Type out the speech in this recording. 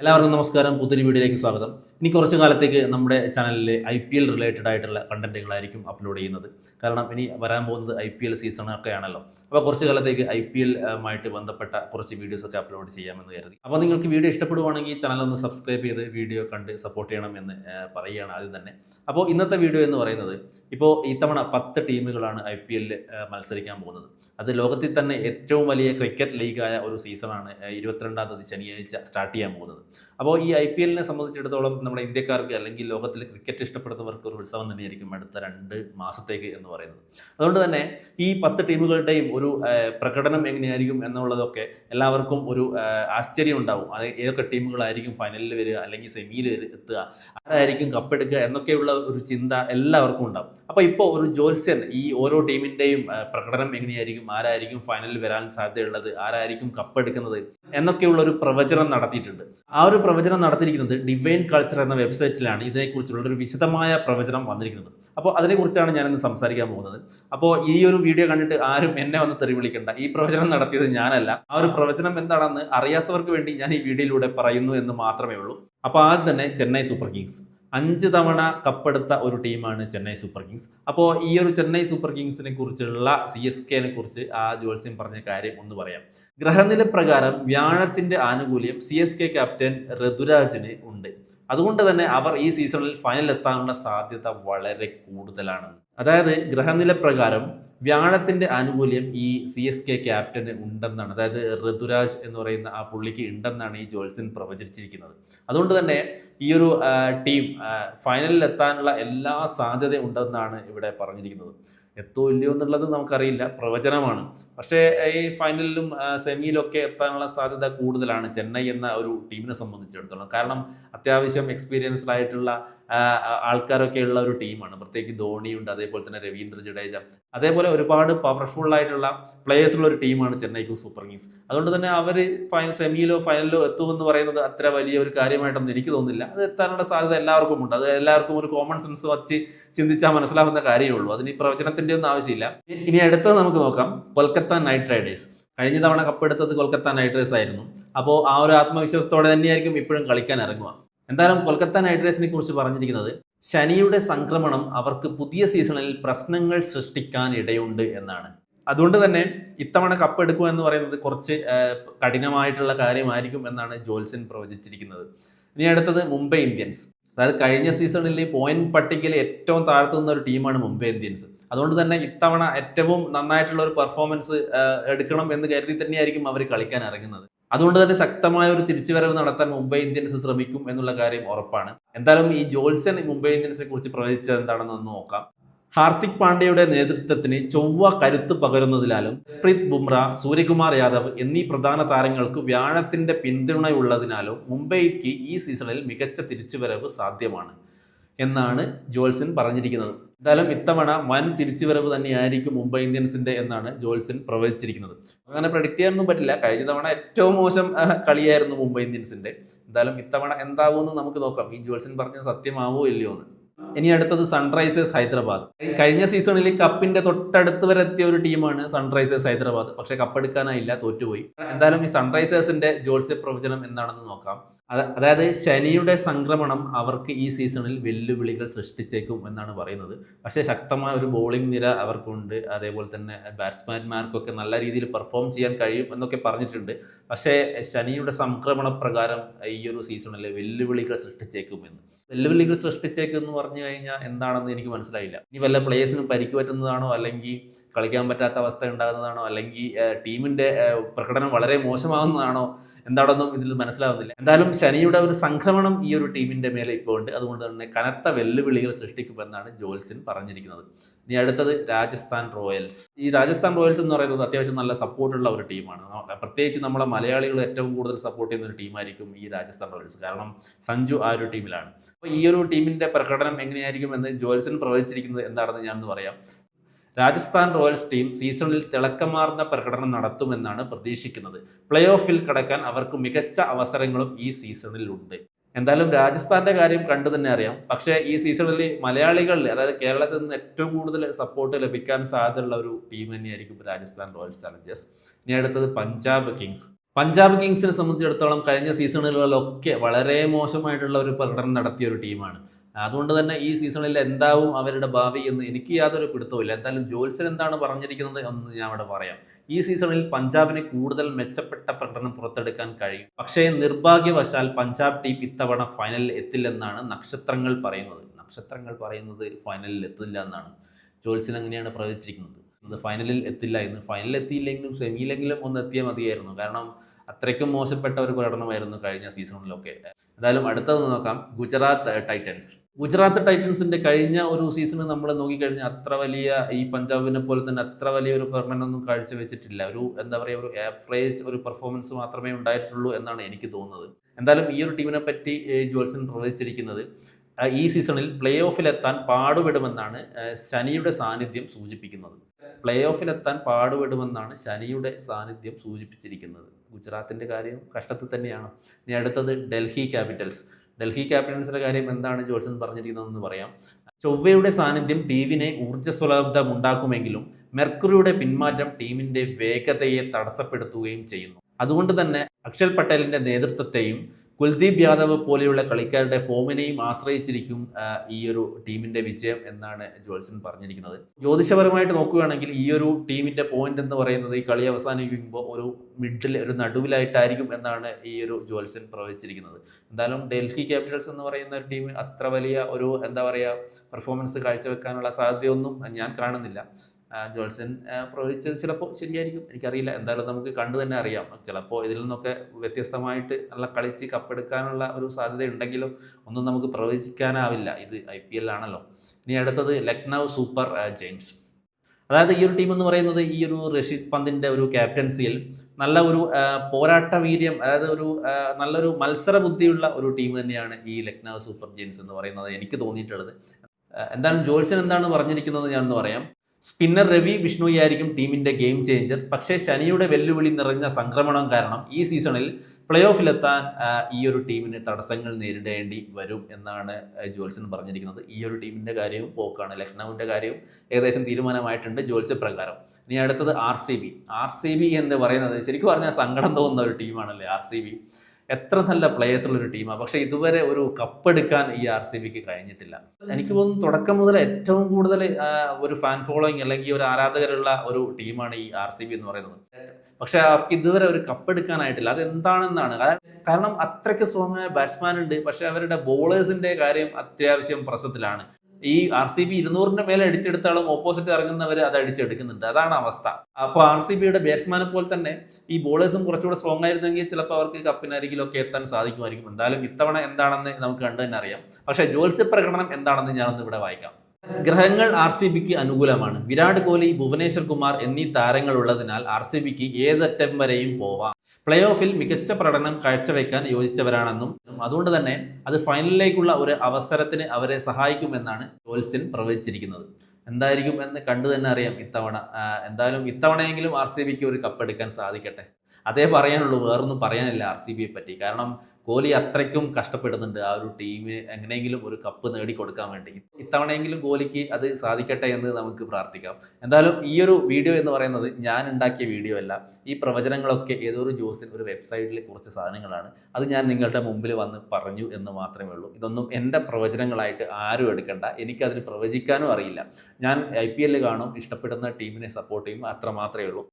എല്ലാവർക്കും നമസ്കാരം. പുതിയൊരു വീഡിയോയിലേക്ക് സ്വാഗതം. ഇനി കുറച്ച് കാലത്തേക്ക് നമ്മുടെ ചാനലിൽ ഐ പി എൽ റിലേറ്റഡ് ആയിട്ടുള്ള കണ്ടന്റുകളായിരിക്കും അപ്ലോഡ് ചെയ്യുന്നത്. കാരണം ഇനി വരാൻ പോകുന്നത് ഐ പി എൽ സീസണൊക്കെ ആണല്ലോ അപ്പോൾ കുറച്ച് കാലത്തേക്ക് ഐ പി എൽ ആയിട്ട് ബന്ധപ്പെട്ട കുറച്ച് വീഡിയോസ് ഒക്കെ അപ്ലോഡ് ചെയ്യാമെന്ന് കരുതി. അപ്പോൾ നിങ്ങൾക്ക് വീഡിയോ ഇഷ്ടപ്പെടുവാണെങ്കിൽ ചാനൽ ഒന്ന് സബ്സ്ക്രൈബ് ചെയ്ത് വീഡിയോ കണ്ട് സപ്പോർട്ട് ചെയ്യണം എന്ന് പറയുകയാണ് ആദ്യം തന്നെ. അപ്പോൾ ഇന്നത്തെ വീഡിയോ എന്ന് പറയുന്നത് ഇപ്പോൾ ഇത്തവണ പത്ത് ടീമുകളാണ് ഐ പി എല്ലിൽ മത്സരിക്കാൻ പോകുന്നത്. അത് ലോകത്തിൽ തന്നെ ഏറ്റവും വലിയ ക്രിക്കറ്റ് ലീഗായ ഒരു സീസണാണ് ഇരുപത്തിരണ്ടാം തീയതി ശനിയാഴ്ച സ്റ്റാർട്ട് ചെയ്യാൻ പോകുന്നത്. അപ്പോൾ ഈ ഐ പി എല്ലിനെ സംബന്ധിച്ചിടത്തോളം നമ്മുടെ ഇന്ത്യക്കാർക്ക് അല്ലെങ്കിൽ ലോകത്തിൽ ക്രിക്കറ്റ് ഇഷ്ടപ്പെടുന്നവർക്ക് ഒരു ഉത്സവം തന്നെയായിരിക്കും അടുത്ത രണ്ട് മാസത്തേക്ക് എന്ന് പറയുന്നത്. അതുകൊണ്ട് തന്നെ ഈ പത്ത് ടീമുകളുടെയും ഒരു പ്രകടനം എങ്ങനെയായിരിക്കും എന്നുള്ളതൊക്കെ എല്ലാവർക്കും ഒരു ആശ്ചര്യം ഉണ്ടാവും. അത് ഏതൊക്കെ ടീമുകളായിരിക്കും ഫൈനലിൽ വരിക അല്ലെങ്കിൽ സെമിയിൽ എത്തുക ആരായിരിക്കും കപ്പെടുക്കുക എന്നൊക്കെയുള്ള ഒരു ചിന്ത എല്ലാവർക്കും ഉണ്ടാവും. അപ്പോൾ ഇപ്പോൾ ഒരു ജോത്സ്യൻ ഈ ഓരോ ടീമിന്റെയും പ്രകടനം എങ്ങനെയായിരിക്കും ആരായിരിക്കും ഫൈനലിൽ വരാൻ സാധ്യതയുള്ളത് ആരായിരിക്കും കപ്പെടുക്കുന്നത് എന്നൊക്കെയുള്ള ഒരു പ്രവചനം നടത്തിയിട്ടുണ്ട്. ഒരു പ്രവചനം നടത്തിയിരിക്കുന്നത് ഡിവൈൻ കൾച്ചർ എന്ന വെബ്സൈറ്റിലാണ് ഇതിനെക്കുറിച്ചുള്ള ഒരു വിശദമായ പ്രവചനം വന്നിരിക്കുന്നത്. അപ്പോൾ അതിനെക്കുറിച്ചാണ് ഞാനിന്ന് സംസാരിക്കാൻ പോകുന്നത്. അപ്പോൾ ഈ ഒരു വീഡിയോ കണ്ടിട്ട് ആരും എന്നെ വന്ന് തെറി വിളിക്കണ്ട. ഈ പ്രവചനം നടത്തിയത് ഞാനല്ല. ആ ഒരു പ്രവചനം എന്താണെന്ന് അറിയാത്തവർക്ക് വേണ്ടി ഞാൻ ഈ വീഡിയോയിലൂടെ പറയുന്നു എന്ന് മാത്രമേ ഉള്ളൂ. അപ്പോൾ ആദ്യം തന്നെ ചെന്നൈ സൂപ്പർ കിങ്സ് അഞ്ച് തവണ കപ്പെടുത്ത ഒരു ടീമാണ് ചെന്നൈ സൂപ്പർ കിങ്സ്. അപ്പോൾ ഈ ഒരു ചെന്നൈ സൂപ്പർ കിങ്സിനെ കുറിച്ചുള്ള സി എസ് കെനെ കുറിച്ച് ആ ജോത്സ്യം പറഞ്ഞ കാര്യം ഒന്ന് പറയാം. ഗ്രഹനില പ്രകാരം വ്യാഴത്തിന്റെ ആനുകൂല്യം സി എസ് കെ ക്യാപ്റ്റൻ ഋതുരാജിന് ഉണ്ട്. അതുകൊണ്ട് തന്നെ അവർ ഈ സീസണിൽ ഫൈനൽ എത്താനുള്ള സാധ്യത വളരെ കൂടുതലാണ്. അതായത് ഗ്രഹനില പ്രകാരം വ്യാഴത്തിന്റെ ആനുകൂല്യം ഈ സി എസ് കെ ക്യാപ്റ്റന് ഉണ്ടെന്നാണ്. അതായത് ഋതുരാജ് എന്ന് പറയുന്ന ആ പുള്ളിക്ക് ഉണ്ടെന്നാണ് ഈ ജോൽസിൻ പ്രവചിച്ചിരിക്കുന്നത്. അതുകൊണ്ട് തന്നെ ഈ ഒരു ടീം ഫൈനലിൽ എത്താനുള്ള എല്ലാ സാധ്യതയും ഉണ്ടെന്നാണ് ഇവിടെ പറഞ്ഞിരിക്കുന്നത്. എത്തോ ഇല്ലയോ എന്നുള്ളത് നമുക്കറിയില്ല. പ്രവചനമാണ്. പക്ഷേ ഈ ഫൈനലിലും സെമിയിലൊക്കെ എത്താനുള്ള സാധ്യത കൂടുതലാണ് ചെന്നൈ എന്ന ഒരു ടീമിനെ സംബന്ധിച്ചിടത്തോളം. കാരണം അത്യാവശ്യം എക്സ്പീരിയൻസ്ഡ് ആയിട്ടുള്ള ആൾക്കാരൊക്കെ ഉള്ള ഒരു ടീമാണ്. പ്രത്യേകിച്ച് ധോണിയുണ്ട് അതേപോലെ തന്നെ രവീന്ദ്ര ജഡേജ. അതേപോലെ ഒരുപാട് പവർഫുൾ ആയിട്ടുള്ള പ്ലേയേഴ്സ് ഉള്ള ഒരു ടീമാണ് ചെന്നൈ സൂപ്പർ കിങ്സ് അതുകൊണ്ട് തന്നെ അവർ ഫൈനൽ സെമിയിലോ ഫൈനലിലോ എത്തുമെന്ന് പറയുന്നത് അത്ര വലിയ ഒരു കാര്യമായിട്ടൊന്നും എനിക്ക് തോന്നുന്നില്ല. അത് എത്താനുള്ള സാധ്യത എല്ലാവർക്കും ഉണ്ട്. അത് എല്ലാവർക്കും ഒരു കോമൺ സെൻസ് വച്ച് ചിന്തിച്ചാൽ മനസ്സിലാവുന്ന കാര്യമേ ഉള്ളൂ. അതിന് പ്രവചനത്തിന്റെ ഒന്നും ആവശ്യമില്ല. ഇനി അടുത്തത് നമുക്ക് നോക്കാം. കൊൽക്കത്ത നൈറ്റ് റൈഡേഴ്സ് കഴിഞ്ഞ തവണ കപ്പെടുത്തത് കൊൽക്കത്ത നൈറ്റ് റൈഡേഴ്സ് ആയിരുന്നു. അപ്പോൾ ആ ഒരു ആത്മവിശ്വാസത്തോടെ തന്നെയായിരിക്കും ഇപ്പോഴും കളിക്കാൻ ഇറങ്ങുക. എന്തായാലും കൊൽക്കത്ത നൈറ്റ് റൈഡേഴ്സിനെ കുറിച്ച് പറഞ്ഞിരിക്കുന്നത് ശനിയുടെ സംക്രമണം അവർക്ക് പുതിയ സീസണിൽ പ്രശ്നങ്ങൾ സൃഷ്ടിക്കാൻ ഇടയുണ്ട് എന്നാണ്. അതുകൊണ്ട് തന്നെ ഇത്തവണ കപ്പെടുക്കുക എന്ന് പറയുന്നത് കുറച്ച് കഠിനമായിട്ടുള്ള കാര്യമായിരിക്കും എന്നാണ് ജോൽസൻ പ്രവചിച്ചിരിക്കുന്നത്. ഇനി അടുത്തത് മുംബൈ ഇന്ത്യൻസ്. അതായത് കഴിഞ്ഞ സീസണിൽ പോയിന്റ് പട്ടികയിൽ ഏറ്റവും താഴ്ത്തു നിന്ന ഒരു ടീമാണ് മുംബൈ ഇന്ത്യൻസ്. അതുകൊണ്ട് തന്നെ ഇത്തവണ ഏറ്റവും നന്നായിട്ടുള്ള ഒരു പെർഫോമൻസ് എടുക്കണം എന്ന് കരുതി തന്നെയായിരിക്കും അവർ കളിക്കാൻ ഇറങ്ങുന്നത്. അതുകൊണ്ട് തന്നെ ശക്തമായ ഒരു തിരിച്ചുവരവ് നടത്താൻ മുംബൈ ഇന്ത്യൻസ് ശ്രമിക്കും എന്നുള്ള കാര്യം ഉറപ്പാണ്. എന്തായാലും ഈ ജോൽസൺ മുംബൈ ഇന്ത്യൻസിനെ കുറിച്ച് പ്രവചിച്ചത് എന്താണെന്ന് നോക്കാം. ഹാർദിക് പാണ്ഡ്യയുടെ നേതൃത്വത്തിന് ചൊവ്വ കരുത്ത് പകരുന്നതിനാലും ജസ്പ്രീത് ബുംറ സൂര്യകുമാർ യാദവ് എന്നീ പ്രധാന താരങ്ങൾക്ക് വ്യാഴത്തിന്റെ പിന്തുണയുള്ളതിനാലും മുംബൈക്ക് ഈ സീസണിൽ മികച്ച തിരിച്ചുവരവ് സാധ്യമാണ്. എന്നാണ് ജോൾസൺ പറഞ്ഞിരിക്കുന്നത്. എന്തായാലും ഇത്തവണ വൻ തിരിച്ചുവരവ് തന്നെയായിരിക്കും മുംബൈ ഇന്ത്യൻസിന്റെ എന്നാണ് ജോൾസൺ പ്രവചിച്ചിരിക്കുന്നത്. അങ്ങനെ പ്രഡിക്റ്റ് ചെയ്യാനൊന്നും പറ്റില്ല. കഴിഞ്ഞ തവണ ഏറ്റവും മോശം കളിയായിരുന്നു മുംബൈ ഇന്ത്യൻസിന്റെ. എന്തായാലും ഇത്തവണ എന്താവുമെന്ന് നമുക്ക് നോക്കാം. ഈ ജോൾസൺ പറഞ്ഞ സത്യമാവോ ഇല്ലയോ എന്ന്. ഇനി അടുത്തത് സൺറൈസേഴ്സ് ഹൈദരാബാദ്. കഴിഞ്ഞ സീസണിൽ കപ്പിന്റെ തൊട്ടടുത്ത് വരെ എത്തിയ ഒരു ടീമാണ് സൺറൈസേഴ്സ് ഹൈദരാബാദ്. പക്ഷെ കപ്പെടുക്കാനായില്ല തോറ്റുപോയി. എന്തായാലും ഈ സൺറൈസേഴ്സിന്റെ ജോൽസ്യ പ്രവചനം എന്താണെന്ന് നോക്കാം. അതായത് ശനിയുടെ സംക്രമണം അവർക്ക് ഈ സീസണിൽ വെല്ലുവിളികൾ സൃഷ്ടിച്ചേക്കും എന്നാണ് പറയുന്നത്. പക്ഷേ ശക്തമായ ഒരു ബോളിംഗ് നിര അവർക്കുണ്ട്. അതേപോലെ തന്നെ ബാറ്റ്സ്മാൻമാർക്കൊക്കെ നല്ല രീതിയിൽ പെർഫോം ചെയ്യാൻ കഴിയും എന്നൊക്കെ പറഞ്ഞിട്ടുണ്ട്. പക്ഷേ ശനിയുടെ സംക്രമണ പ്രകാരം ഈ ഒരു സീസണിൽ വെല്ലുവിളികൾ സൃഷ്ടിച്ചേക്കും എന്ന്. വെല്ലുവിളികൾ സൃഷ്ടിച്ചേക്കും എന്ന് പറഞ്ഞു കഴിഞ്ഞാൽ എന്താണെന്ന് എനിക്ക് മനസ്സിലായില്ല. ഇനി വല്ല പ്ലേയേഴ്സിനും പരിക്ക് പറ്റുന്നതാണോ? അല്ലെങ്കിൽ കളിക്കാൻ പറ്റാത്ത അവസ്ഥ ഉണ്ടാകുന്നതാണോ? അല്ലെങ്കിൽ ടീമിന്റെ പ്രകടനം വളരെ മോശമാകുന്നതാണോ? എന്താണെന്നും ഇതിൽ മനസ്സിലാവുന്നില്ല. എന്തായാലും ശനിയുടെ ഒരു സംക്രമണം ഈ ഒരു ടീമിന്റെ മേലെ ഇപ്പോൾ ഉണ്ട്. അതുകൊണ്ട് തന്നെ കനത്ത വെല്ലുവിളികൾ സൃഷ്ടിക്കുമെന്നാണ് ജോൽസിൻ പറഞ്ഞിരിക്കുന്നത്. ഇനി അടുത്തത് രാജസ്ഥാൻ റോയൽസ്. ഈ രാജസ്ഥാൻ റോയൽസ് എന്ന് പറയുന്നത് അത്യാവശ്യം നല്ല സപ്പോർട്ടുള്ള ഒരു ടീമാണ്. പ്രത്യേകിച്ച് നമ്മളെ മലയാളികൾ ഏറ്റവും കൂടുതൽ സപ്പോർട്ട് ചെയ്യുന്ന ഒരു ടീമായിരിക്കും ഈ രാജസ്ഥാൻ റോയൽസ്. കാരണം സഞ്ജു ആ ഒരു ടീമിലാണ്. അപ്പോൾ ഈ ഒരു ടീമിന്റെ പ്രകടനം എങ്ങനെയായിരിക്കും എന്ന് ജോൽസൺ പ്രവചിച്ചിരിക്കുന്നത് എന്താണെന്ന് ഞാനൊന്ന് പറയാം. രാജസ്ഥാൻ റോയൽസ് ടീം സീസണിൽ തിളക്കമാർന്ന പ്രകടനം നടത്തുമെന്നാണ് പ്രതീക്ഷിക്കുന്നത്. പ്ലേ ഓഫിൽ കടക്കാൻ അവർക്ക് മികച്ച അവസരങ്ങളും ഈ സീസണിൽ ഉണ്ട് എന്തായാലും രാജസ്ഥാന്റെ കാര്യം കണ്ടു തന്നെ അറിയാം. പക്ഷേ ഈ സീസണിൽ മലയാളികളിൽ അതായത് കേരളത്തിൽ നിന്ന് ഏറ്റവും കൂടുതൽ സപ്പോർട്ട് ലഭിക്കാൻ സാധ്യതയുള്ള ഒരു ടീം തന്നെയായിരിക്കും രാജസ്ഥാൻ റോയൽസ് ചലഞ്ചേഴ്സ്. ഇനി അടുത്തത് പഞ്ചാബ് കിങ്സ്. പഞ്ചാബ് കിങ്സിനെ സംബന്ധിച്ചിടത്തോളം കഴിഞ്ഞ സീസണുകളിലൊക്കെ വളരെ മോശമായിട്ടുള്ള ഒരു പ്രകടനം നടത്തിയ ഒരു ടീമാണ് അതുകൊണ്ട് തന്നെ ഈ സീസണിൽ എന്താവും അവരുടെ ഭാവി എന്ന് എനിക്ക് യാതൊരു പിടുത്തവുമില്ല. എന്തായാലും ജോത്സൻ എന്താണ് പറഞ്ഞിരിക്കുന്നത് എന്ന് ഞാൻ അവിടെ പറയാം. ഈ സീസണിൽ പഞ്ചാബിന് കൂടുതൽ മെച്ചപ്പെട്ട പ്രകടനം പുറത്തെടുക്കാൻ കഴിയും. പക്ഷേ നിർഭാഗ്യവശാൽ പഞ്ചാബ് ടീം ഇത്തവണ ഫൈനലിൽ എത്തില്ലെന്നാണ് നക്ഷത്രങ്ങൾ പറയുന്നത്. നക്ഷത്രങ്ങൾ പറയുന്നത് ഫൈനലിൽ എത്തില്ല എന്നാണ്. ജോത്സൻ അങ്ങനെയാണ് പ്രവചിച്ചിരിക്കുന്നത്. ഫൈനലിൽ എത്തില്ല. എന്ന് ഫൈനലിൽ എത്തിയില്ലെങ്കിലും സെമിയിലെങ്കിലും ഒന്ന് എത്തിയാൽ മതിയായിരുന്നു. കാരണം അത്രയ്ക്കും മോശപ്പെട്ട ഒരു പ്രകടനമായിരുന്നു കഴിഞ്ഞ സീസണിലൊക്കെ. എന്തായാലും അടുത്തത് നോക്കാം. ഗുജറാത്ത് ടൈറ്റൻസ്. ഗുജറാത്ത് ടൈറ്റൻസിന്റെ കഴിഞ്ഞ ഒരു സീസൺ നമ്മൾ നോക്കിക്കഴിഞ്ഞാൽ അത്ര വലിയ ഈ പഞ്ചാബിനെ പോലെ തന്നെ അത്ര വലിയ ഒരു പ്രകടനമൊന്നും കാഴ്ചവെച്ചിട്ടില്ല. ഒരു എന്താ പറയുക ഒരു ആവറേജ് ഒരു പെർഫോമൻസ് മാത്രമേ ഉണ്ടായിട്ടുള്ളൂ എന്നാണ് എനിക്ക് തോന്നുന്നത്. എന്തായാലും ഈ ഒരു ടീമിനെ പറ്റി ജോൽസൺ പ്രവചിച്ചിരിക്കുന്നത് ഈ സീസണിൽ പ്ലേ ഓഫിലെത്താൻ പാടുപെടുമെന്നാണ് ശനിയുടെ സാന്നിധ്യം സൂചിപ്പിക്കുന്നത്. പ്ലേ ഓഫിലെത്താൻ പാടുപെടുമെന്നാണ് ശനിയുടെ സാന്നിധ്യം സൂചിപ്പിച്ചിരിക്കുന്നത്. ഗുജറാത്തിന്റെ കാര്യം കഷ്ടത്തിൽ തന്നെയാണ്. ഇനി അടുത്തത് ഡൽഹി ക്യാപിറ്റൽസ്. ഡൽഹി ക്യാപിറ്റൽസിന്റെ കാര്യം എന്താണ് ജോൾസൺ പറഞ്ഞിരിക്കുന്നതെന്ന് പറയാം. ചൊവ്വയുടെ സാന്നിധ്യം ടീമിനെ ഊർജസ്വലബ്ധം ഉണ്ടാക്കുമെങ്കിലും മെർക്കുറിയുടെ പിന്മാറ്റം ടീമിന്റെ വേഗതയെ തടസ്സപ്പെടുത്തുകയും ചെയ്യുന്നു. അതുകൊണ്ട് തന്നെ അക്ഷൽ പട്ടേലിന്റെ നേതൃത്വത്തെയും കുൽദീപ് യാദവ് പോലെയുള്ള കളിക്കാരുടെ ഫോമിനെയും ആശ്രയിച്ചിരിക്കും ഈ ഒരു ടീമിന്റെ വിജയം എന്നാണ് ജോൽസൺ പറഞ്ഞിരിക്കുന്നത്. ജ്യോതിഷപരമായിട്ട് നോക്കുകയാണെങ്കിൽ ഈ ഒരു ടീമിന്റെ പോയിന്റ് എന്ന് പറയുന്നത് ഈ കളി അവസാനിക്കുമ്പോൾ ഒരു മിഡിൽ ഒരു നടുവിലായിട്ടായിരിക്കും എന്നാണ് ഈ ഒരു ജോൽസൺ പ്രവചിച്ചിരിക്കുന്നത്. എന്തായാലും ഡൽഹി ക്യാപിറ്റൽസ് എന്ന് പറയുന്ന ഒരു ടീം അത്ര വലിയ ഒരു എന്താ പറയുക പെർഫോമൻസ് കാഴ്ചവെക്കാനുള്ള സാധ്യതയൊന്നും ഞാൻ കാണുന്നില്ല. ആ, പ്രവചിച്ചത് ചിലപ്പോൾ ശരിയായിരിക്കും. എനിക്കറിയില്ല. എന്തായാലും നമുക്ക് കണ്ടു തന്നെ അറിയാം. ചിലപ്പോൾ ഇതിൽ നിന്നൊക്കെ വ്യത്യസ്തമായിട്ട് നല്ല കളിച്ച് കപ്പെടുക്കാനുള്ള ഒരു സാധ്യത ഉണ്ടെങ്കിലും ഒന്നും നമുക്ക് പ്രവചിക്കാനാവില്ല. ഇത് ഐ പി എൽ ആണല്ലോ. ഇനി അടുത്തത് ലക്നൗ സൂപ്പർ ജെയിംസ്. അതായത് ഈ ഒരു ടീം എന്ന് പറയുന്നത് ഈ ഒരു റഷീദ് പന്തിന്റെ ഒരു ക്യാപ്റ്റൻസിയിൽ നല്ല ഒരു പോരാട്ട വീര്യം അതായത് ഒരു നല്ലൊരു മത്സര ബുദ്ധിയുള്ള ഒരു ടീം തന്നെയാണ് ഈ ലക്നൗ സൂപ്പർ ജെയിംസ് എന്ന് പറയുന്നത് എനിക്ക് തോന്നിയിട്ടുള്ളത്. എന്താണ് ജോൽസൺ എന്താണ് പറഞ്ഞിരിക്കുന്നത് ഞാനൊന്ന് പറയാം. സ്പിന്നർ രവി ബിഷ്ണോയി ആയിരിക്കും ടീമിന്റെ ഗെയിം ചേഞ്ചർ. പക്ഷേ ശനിയുടെ വെല്ലുവിളി നിറഞ്ഞ സംക്രമണം കാരണം ഈ സീസണിൽ പ്ലേ ഓഫിലെത്താൻ ഈ ഒരു ടീമിന് തടസ്സങ്ങൾ നേരിടേണ്ടി വരും എന്നാണ് ജോൽസൺ പറഞ്ഞിരിക്കുന്നത്. ഈ ഒരു ടീമിന്റെ കാര്യവും പോക്കാണ്. ലക്നൌവിന്റെ കാര്യവും ഏകദേശം തീരുമാനമായിട്ടുണ്ട് ജോൽസ് പ്രകാരം. ഇനി അടുത്തത് R C B. R C B എന്ന് പറയുന്നത് ശരിക്കും പറഞ്ഞാൽ സങ്കടം തോന്നുന്ന ഒരു ടീമാണല്ലേ ആർ സി ബി? എത്ര നല്ല പ്ലേയേഴ്സ് ഉള്ള ഒരു ടീമാണ് പക്ഷെ ഇതുവരെ ഒരു കപ്പെടുക്കാൻ ഈ ആർ സി ബിക്ക് കഴിഞ്ഞിട്ടില്ല. എനിക്ക് തോന്നുന്നു തുടക്കം മുതൽ ഏറ്റവും കൂടുതൽ ഒരു ഫാൻ ഫോളോയിങ് അല്ലെങ്കിൽ ഒരു ആരാധകരുള്ള ഒരു ടീമാണ് ഈ ആർ സി ബി എന്ന് പറയുന്നത്. പക്ഷെ അവർക്ക് ഇതുവരെ ഒരു കപ്പെടുക്കാനായിട്ടില്ല അത് എന്താണെന്നാണ് കാരണം അത്രയ്ക്ക് സ്ട്രോങ് ആയ ബാറ്റ്സ്മാൻ ഉണ്ട്. പക്ഷെ അവരുടെ ബോളേഴ്സിന്റെ കാര്യം അത്യാവശ്യം പ്രശ്നത്തിലാണ് ഈ ആർ സി ബി ഇരുന്നൂറിന്റെ മേലെ അടിച്ചെടുത്താലും ഓപ്പോസിറ്റ് ഇറങ്ങുന്നവർ അത് അടിച്ചെടുക്കുന്നുണ്ട്. അതാണ് അവസ്ഥ. അപ്പോൾ ആർ സി ബിയുടെ ബാറ്റ്സ്മാനെ പോലെ തന്നെ ഈ ബോളേഴ്സും കുറച്ചുകൂടെ സ്ട്രോങ് ആയിരുന്നെങ്കിൽ ചിലപ്പോൾ അവർക്ക് കപ്പിനരികിലൊക്കെ എത്താൻ സാധിക്കുമായിരിക്കും. എന്തായാലും ഇത്തവണ എന്താണെന്ന് നമുക്ക് കണ്ടു തന്നെ അറിയാം. പക്ഷെ ജോത്സ്യ പ്രകടനം എന്താണെന്ന് ഞാനൊന്ന് ഇവിടെ വായിക്കാം. ഗ്രഹങ്ങൾ ആർ സി ബിക്ക് അനുകൂലമാണ്. വിരാട് കോഹ്ലി ഭുവനേശ്വർ കുമാർ എന്നീ താരങ്ങൾ ഉള്ളതിനാൽ ആർ സി ബിക്ക് ഏതറ്റം വരെയും പോവാം. പ്ലേ ഓഫിൽ മികച്ച പ്രകടനം കാഴ്ചവെക്കാൻ യോജിച്ചവരാണെന്നും അതുകൊണ്ട് തന്നെ അത് ഫൈനലിലേക്കുള്ള ഒരു അവസരത്തിന് അവരെ സഹായിക്കുമെന്നാണ് ജോൽസിൻ പ്രവചിച്ചിരിക്കുന്നത്. എന്തായിരിക്കും എന്ന് കണ്ടു തന്നെ അറിയാം ഇത്തവണ. എന്തായാലും ഇത്തവണയെങ്കിലും ആർ സി ബിക്ക് ഒരു കപ്പെടുക്കാൻ സാധിക്കട്ടെ. അതേ പറയാനുള്ളൂ വേറൊന്നും പറയാനില്ല ആർ സി ബിയെ പറ്റി കാരണം കോഹ്ലി അത്രയ്ക്കും കഷ്ടപ്പെടുന്നുണ്ട് ആ ഒരു ടീമിന് എങ്ങനെയെങ്കിലും ഒരു കപ്പ് നേടിക്കൊടുക്കാൻ വേണ്ടി. ഇത്തവണയെങ്കിലും കോഹ്ലിക്ക് അത് സാധിക്കട്ടെ എന്ന് നമുക്ക് പ്രാർത്ഥിക്കാം. എന്തായാലും ഈ ഒരു വീഡിയോ എന്ന് പറയുന്നത് ഞാൻ ഉണ്ടാക്കിയ വീഡിയോ അല്ല. ഈ പ്രവചനങ്ങളൊക്കെ ഏതോ ഒരു ജോസിൻ ഒരു വെബ്സൈറ്റിൽ കുറച്ച് സാധനങ്ങളാണ്. അത് ഞാൻ നിങ്ങളുടെ മുമ്പിൽ വന്ന് പറഞ്ഞു എന്ന് മാത്രമേ ഉള്ളൂ. ഇതൊന്നും എന്റെ പ്രവചനങ്ങളായിട്ട് ആരും എടുക്കണ്ട. എനിക്കതിന് പ്രവചിക്കാനും അറിയില്ല. ഞാൻ ഐ പി എല്ലിൽ കാണും ഇഷ്ടപ്പെടുന്ന ടീമിനെ സപ്പോർട്ട് ചെയ്യും അത്ര മാത്രമേ ഉള്ളൂ.